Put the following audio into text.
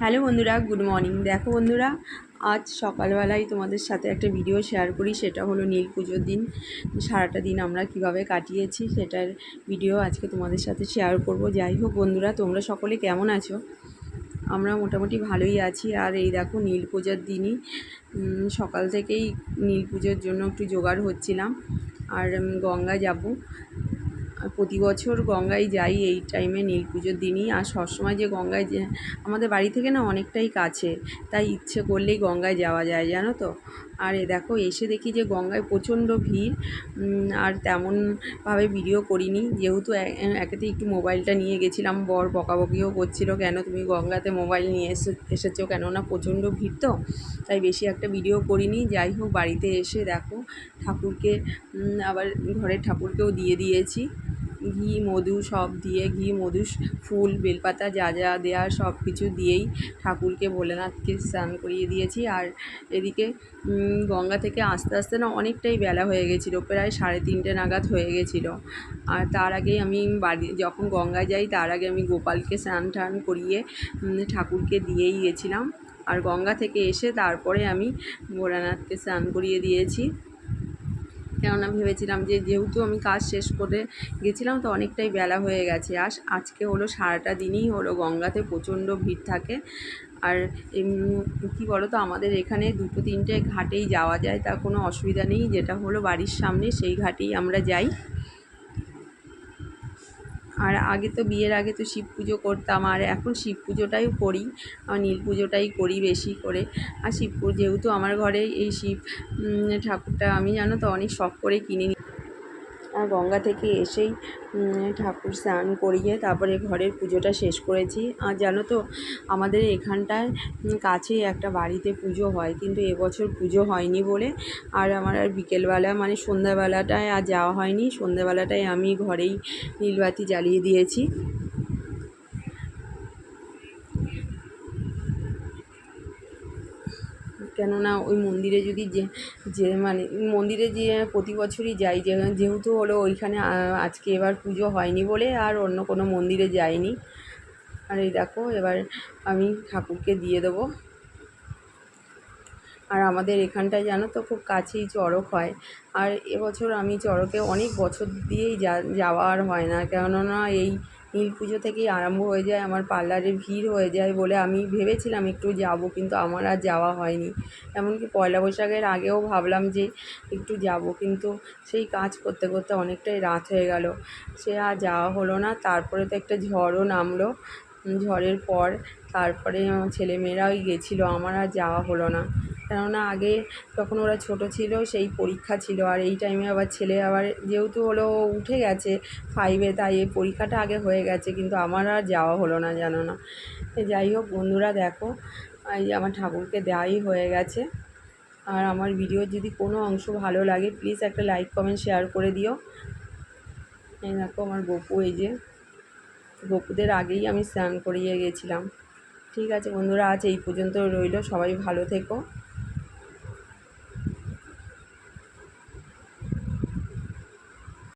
Hello বন্ধুরা, good morning. দেখো বন্ধুরা, আজ সকালবেলায় তোমাদের সাথে একটা ভিডিও শেয়ার করি, সেটা হলো নীল পুজোর দিন। সারাটা দিন আমরা কীভাবে কাটিয়েছি সেটার ভিডিও আজকে তোমাদের সাথে শেয়ার করব। যাই হোক বন্ধুরা, তোমরা সকলে কেমন আছো? আমরা মোটামুটি ভালোই আছি। আর এই দেখো নীল পুজোর দিনই সকাল থেকেই নীল পুজোর জন্য একটু জোগাড় হচ্ছিলাম। আর গঙ্গা যাব। প্রতি বছর গঙ্গায় যাই এই টাইমে নীল পুজোর দিনই। আর সবসময় যে গঙ্গায় যে, আমাদের বাড়ি থেকে না অনেকটাই কাছে। তাই ইচ্ছে করলেই গঙ্গায় যাওয়া যায়, জানো তো? আর এ দেখো, এসে দেখি যে গঙ্গায় প্রচণ্ড ভিড়। আর তেমনভাবে ভিডিও করিনি। যেহেতু একেতে একটু মোবাইলটা নিয়ে গেছিলাম, বর বকাবকিও করছিল, কেন তুমি গঙ্গাতে মোবাইল নিয়ে এসে, এসেছ কেননা প্রচণ্ড ভিড় তো? তাই বেশি একটা ভিডিও করিনি। যাই হোক, বাড়িতে এসে দেখো, ঠাকুরকে আবার ঘরের ঠাকুরকেও দিয়ে দিয়েছি। ঘি, মধু সব দিয়ে, ঘি, মধু, ফুল, বেলপাতা যা যা দেওয়ার সব কিছু দিয়েই ঠাকুরকে ভোলেনাথকে স্নান করিয়ে দিয়েছি। আর এদিকে গঙ্গা থেকে আস্তে আস্তে না অনেকটাই বেলা হয়ে গেছিল, প্রায় সাড়ে তিনটে নাগাদ হয়ে গেছিল। আর তার আগেই আমি বাড়ি, যখন গঙ্গায় যাই, তার আগে আমি গোপালকে স্নান টান করিয়ে ঠাকুরকে দিয়েই গেছিলাম। আর গঙ্গা থেকে এসে তারপরে আমি ভোলানাথকে স্নান করিয়ে দিয়েছি। কেননা ভেবেছিলাম যে যেহেতু আমি কাজ শেষ করে গেছিলাম তো অনেকটাই বেলা হয়ে গেছে। আর আজকে হলো সারাটা দিনই হলো গঙ্গাতে প্রচণ্ড ভিড় থাকে। আর কি বলো তো আমাদের এখানে দুটো তিনটে ঘাটেই যাওয়া যায়, তা কোনো অসুবিধা নেই। যেটা হলো বাড়ির সামনে, সেই ঘাটেই আমরা যাই। আর আগে তো বিয়ের আগে তো শিব পুজো করতাম, আর এখন শিব পুজোটাই করি নীল পুজোটাই করি বেশি করে। আর শিব পুজো, যেহেতু আমার ঘরে এই শিব ঠাকুরটা, আমি জানো তো, অনেক শখ করে কিনে নিই গঙ্গা থেকে এসেই ঠাকুর স্নান করিয়ে তারপরে ঘরের পুজোটা শেষ করেছি। আর জানো তো, আমাদের এখানটায় কাছেই একটা বাড়িতে পুজো হয়, কিন্তু এবছর পুজো হয়নি বলে। আর আমার আর বিকেলবেলা মানে সন্ধ্যাবেলাটায় আর যাওয়া হয়নি। সন্ধ্যাবেলাটায় আমি ঘরেই নীলবাতি জ্বালিয়ে দিয়েছি। কেননা ওই মন্দিরে যদি যে যে মানে মন্দিরে যে প্রতি বছরই যাই, যে যেহেতু হলো ওইখানে আজকে এবার পুজো হয়নি বলে আর অন্য কোনো মন্দিরে যাইনি। আর এই দেখো, এবার আমি ঠাকুরকে দিয়ে দেবো। আর আমাদের এখানটায় জানো তো খুব কাছেই চড়ক হয়। আর এবছর আমি চড়কে অনেক বছর দিয়েই যা, যাওয়া আর হয় না। কেননা এই নীল পুজো থেকেই আরম্ভ হয়ে যায়, আমার পার্লারে ভিড় হয়ে যায় বলে আমি ভেবেছিলাম একটু যাব, কিন্তু আমার আর যাওয়া হয়নি। এমনকি পয়লা বৈশাখের আগেও ভাবলাম যে একটু যাব, কিন্তু সেই কাজ করতে করতে অনেকটাই রাত হয়ে গেল। সে আর যাওয়া হলো না, তারপরে তো একটা ঝড়ও নামলো। ঝড়ের পর তারপরে ছেলেমেয়েরাই গেছিল। আমার আর যাওয়া হলো না। কেননা আগে তখন ওরা ছোট ছিল, সেই পরীক্ষা ছিল। আর এই টাইমে আবার ছেলে আবার যেহেতু হলো উঠে গেছে ফাইভে তাই এই পরীক্ষাটা আগে হয়ে গেছে। কিন্তু আমার আর যাওয়া হলো না, জানো না। যাই হোক, বন্ধুরা দেখো, এই আমার ঠাকুরকে দেওয়াই হয়ে গেছে। আর আমার ভিডিওর যদি কোনো অংশ ভালো লাগে প্লিজ একটা লাইক কমেন্ট শেয়ার করে দিও। এই দেখো আমার গপু, এই যে গপুদের আগেই আমি স্নান করিয়ে গেছিলাম। ঠিক আছে বন্ধুরা, আজ এই পর্যন্ত রইল। সবাই ভালো থেকো।